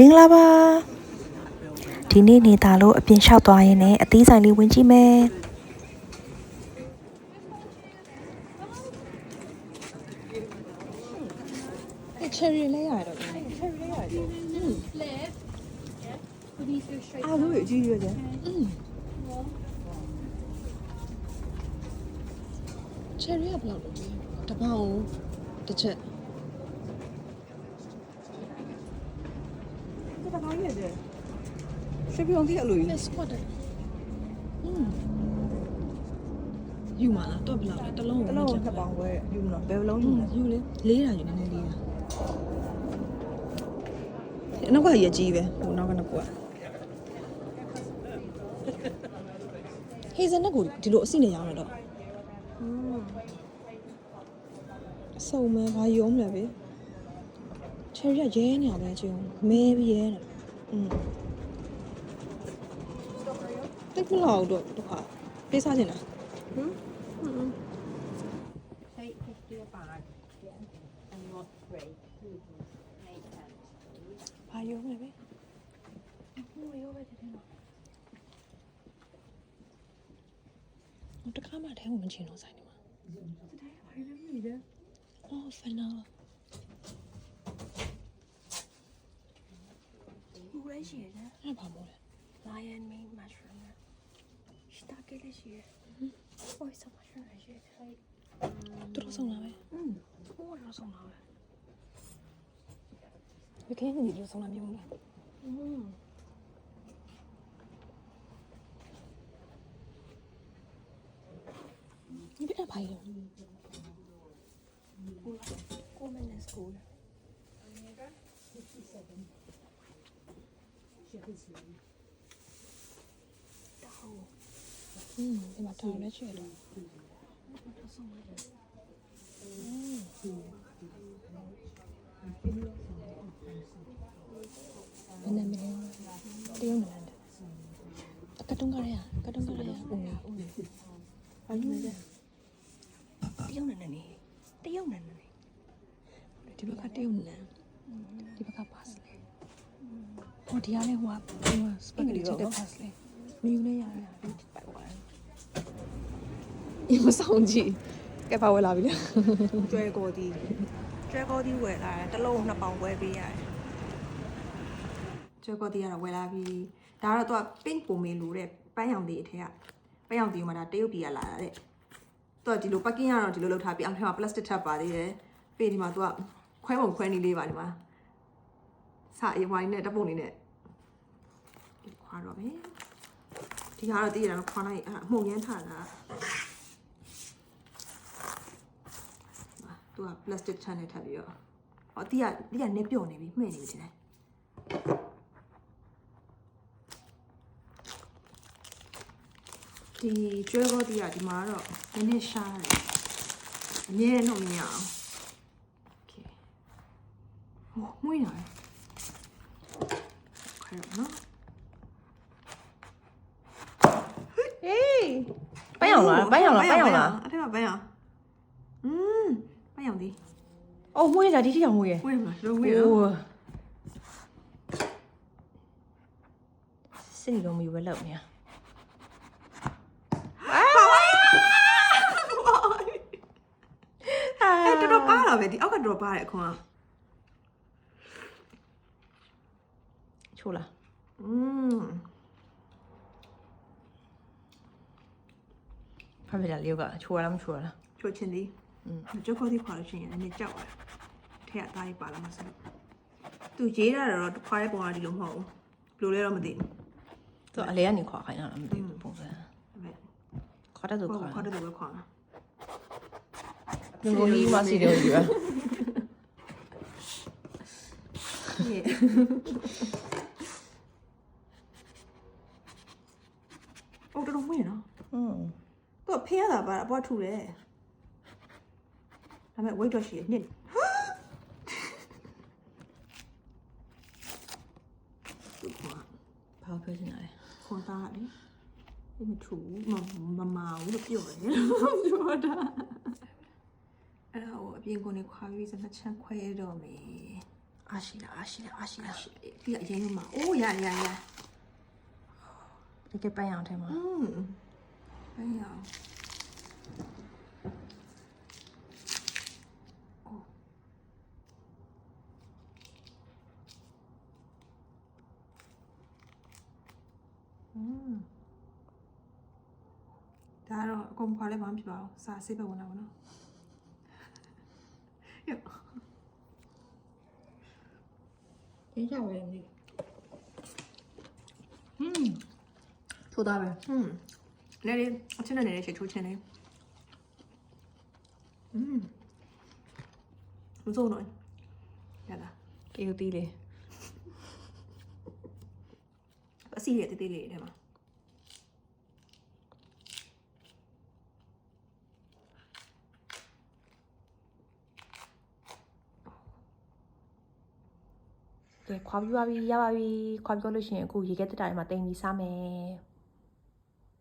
မင်္ဂလာပါဒီနေ့နေသားလို့အပြင်လျှောက်သွားရင်းနဲ့အသေးဆိုင်လေးဝင်ကြည့်မယ်ချယ်ရီလေးရတော့ချယ်ရီလေးရတယ်အားလို့အကြီးကြီးရတယ်ချယ်ရီကဘယ်လောက်လဲတပောင်းတစ်ချက် တပောင်းရတယ်ရွှေပြုံးတိအလိုကြီး Let's spot it. ယူမလားတော့ဘယ်လောက်လဲတစ်လုံးတလုံးကိုနှစ်ပေါင်ခွဲယူမလို့ဘယ်လုံးယူလဲယူလေလေးတာယူနေနေလေးတာအနောက်ကရကြီးပဲဟိုနောက်ကနှစ်ခုကဟေးဇန်နက်ကိုဒီလိုအစိနေရမှာတော့စုံမဲဘာယုံမလဲပဲချယ်ရီကရဲနေရပဲချင်းမဲပြီးရဲနေอืม တိတ်မလောက်တော့တခါပေးစားချင်လား Take 50 a bag. Yeah. And you want three. Eight, ten. ဘာယုံမလဲပဲ Oh, you're ready to know. တခါမှထဲကိုမချင်တော့ဆိုင်နေမှာ I remember you. အော်ဖနာ Who is she? အဲ့ဘာမို့လဲ Lion meat mushroom. She stuck it this year. Oh, it's a mushroom. I should take. သူတို့ဆုံးလာပဲ Hmm. Oh, it's so now. ဝကင်းကြီးတို့ဆုံးလာမျိုးလား Hmm. ဒီအဲ့ဘာလဲ Woman in school. อืมဒီမှာတော်လည်းချဲ့တော့ဘယ်နဲ့မလဲတရုံးနန်းတယ်အကတုံးကရရကတုံးကရရဦးနေဦးနေဘာယူလဲတယောက်နဲ့နေတယောက်နဲ့နေဒီဘက်ကတရုံးနန်းဒီဘက်ကပါစလေ ဟိုဒီရလဲဟိုကဟိုစပဂက်တီချက်တဲ့ပါစလေမယူနဲ့ရရပိုက်ဝိုင်းအမဆောင်ကြည့်ကဲပါဝဲလာပြီလားကျွဲကောဒီကျွဲကောဒီဝယ်လာတယ်တလုံးနှစ်ပေါင်ခွဲပေးရတယ်ကျွဲကောဒီကတော့ဝယ်လာပြီးဒါကတော့သူက pink ပုံမေလိုတဲ့ပန်းရောင်လေးအထက်ကပန်းရောင်တီမှာဒါတရုတ်ပြည်ကလာတာတဲ့သူကဒီလို packing ကတော့ဒီလိုလုပ်ထားပြီးအောင်ထဲမှာ plastic ထပ်ပါသေးတယ်ပြီးဒီမှာသူကခွဲပုံခွဲနေလေးပါဒီမှာစာအေးဝိုင်းနဲ့တပုံလေးနဲ့ ခွာတော့မယ်ဒီဟာတော့တည်ရတာခွာလိုက်အဲ့အမှုန်ရမ်းထားတာ သူက plastic ချမ်းနဲ့ထပ်ပြီးတော့ဟောတီးကတီးကနေပြုတ်နေပြီမှဲ့နေပြီတင်ဒီကျွဲဘောတီးကဒီမှာတော့နည်းနည်းရှားတယ်အမြဲတော့မရအောင်โอเคဟိုမွေးနေတယ်ခွဲတော့နော် ဟေး ပန်းရောင်လားပန်းရောင်လားပန်းရောင်လား အဲ့ဒါပန်းရောင်อืมပန်းရောင်ဒီ အော်မွေးတာဒီတိအောင်မွေးရ ဝေးမလားလုံးဝေးနော် စစ်နေတော့မယူပဲလောက်နေရ အဲတော်တော်ပါတာပဲဒီအောက်ကတော်တော်ပါတယ်အခွန်က ချိုးလား อืม 看不下六个，出来了没出来了？ချိုချင်သည်嗯，ကျုပ်ခေါ်သည်ခေါ်လို့ရှိရင်လည်းနည်းကြောက်ပါထက်ကသားကြီးပါလာမှဆိုလို့သူရေးတာတော့တစ်ခါရဲ့ပုံကဒီလိုမဟုတ်ဘူးဘယ်လိုလဲတော့မသိဘူး这阿莲你夸还让他们对嗯不分，夸他都ဟုတ်ခေါ်夸တ。ယ်လို့ပဲခေါ်မှာ能够立马洗掉鱼。Yeah. 哦，这种味呢？嗯， သူကဖင်းရတာပါအပွားထူတယ်ဒါပေမဲ့ weight တော့ရှိတယ်နှစ်သူကဘာပြောချင်တာလဲခွန်သားလေဒီမထူမမမဘူးလို့ပြောတယ်ပြောတာအဲ့ဒါကိုအပြင်ကိုနေခွာပြီးစနှစ်ချမ်းခွဲတော့မယ်အားရှိလားအားရှိလားအားရှိလားပြီးတော့အရင်ကမှအိုးရရရတကယ်ပန်းရောင်ထဲမှာอืม ပန်းရောင်อืมဒါတော့အကုန်ခွာလဲမှမဖြစ်ပါဘူးစာဆေးပဲဝင်တာပါနော်ယောရ နည်းနည်းအချင်းနဲ့နည်းနည်းချေထိုးချင်တယ်อืมမစိုးတော့ရလားကေယူတီးလေအစီရတေးသေးလေးထဲမှာကဲခွာပြီးပါပြီရပါပြီခွာပြီးလို့ရှိရင်အခုရေခဲတက်တာတွေမှာတင်ပြီးစားမယ်